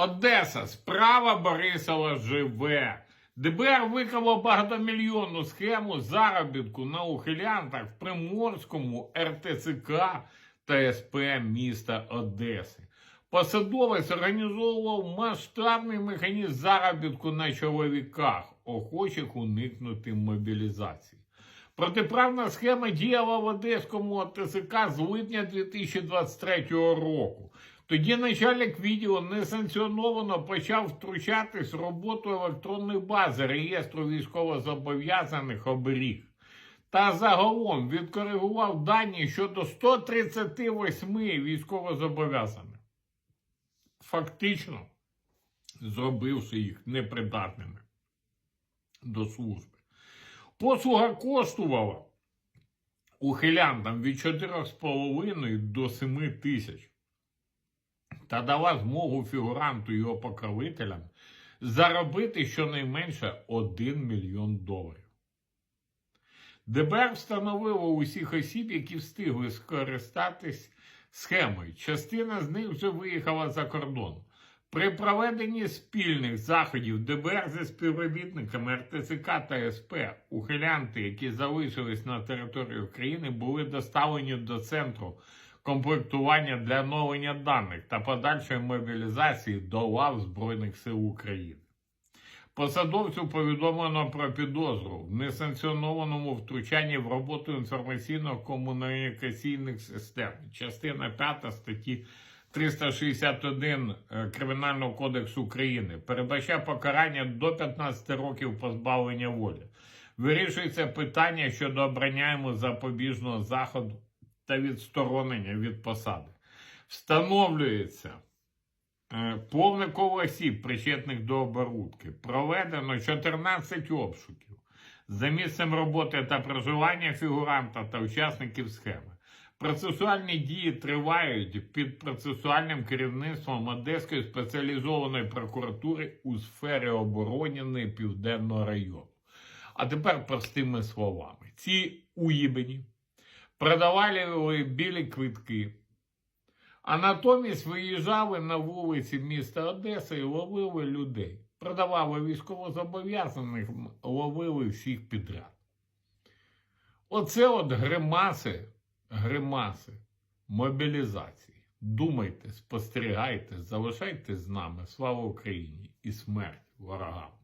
Одеса, справа Борисова живе. ДБР викрало багатомільйонну схему заробітку на ухилянтах в Приморському РТЦК та СП міста Одеси. Посадовець організовував масштабний механізм заробітку на чоловіках, охочих уникнути мобілізації. Протиправна схема діяла в Одеському ТСК з липня 2023 року. Тоді начальник відділу несанкціоновано почав втручатись в роботу електронної бази реєстру військовозобов'язаних оберіг. Та загалом відкоригував дані щодо 138 військовозобов'язаних. Фактично зробивши їх непридатними до служби. Послуга коштувала ухилянтам від 4,5 до 7 тисяч та дала змогу фігуранту і його покровителям заробити щонайменше 1 мільйон доларів. ДБР встановило усіх осіб, які встигли скористатись схемою. Частина з них вже виїхала за кордон. При проведенні спільних заходів ДБР зі співробітниками РТЦК та СП ухилянти, які залишились на території України, були доставлені до центру комплектування для оновлення даних та подальшої мобілізації до лав Збройних сил України. Посадовцю повідомлено про підозру в несанкціонованому втручанні в роботу інформаційно-комунікаційних систем. Частина 5 статті 361 е, Кримінального кодексу України передбачає покарання до 15 років позбавлення волі. Вирішується питання щодо обрання йому запобіжного заходу та відсторонення від посади. Встановлюється е, повне коло осіб, причетних до оборудки. Проведено 14 обшуків за місцем роботи та проживання фігуранта та учасників схеми. Процесуальні дії тривають під процесуальним керівництвом Одеської спеціалізованої прокуратури у сфері оборони Південного району. А тепер простими словами: ці уїбені продавали білі квитки, а натомість виїжджали на вулиці міста Одеси і ловили людей. Продавали військовозобов'язаних, ловили всіх підряд. Оце от гримаси, гримаси мобілізації. Думайте, спостерігайте, залишайтесь з нами. Слава Україні і смерть ворогам!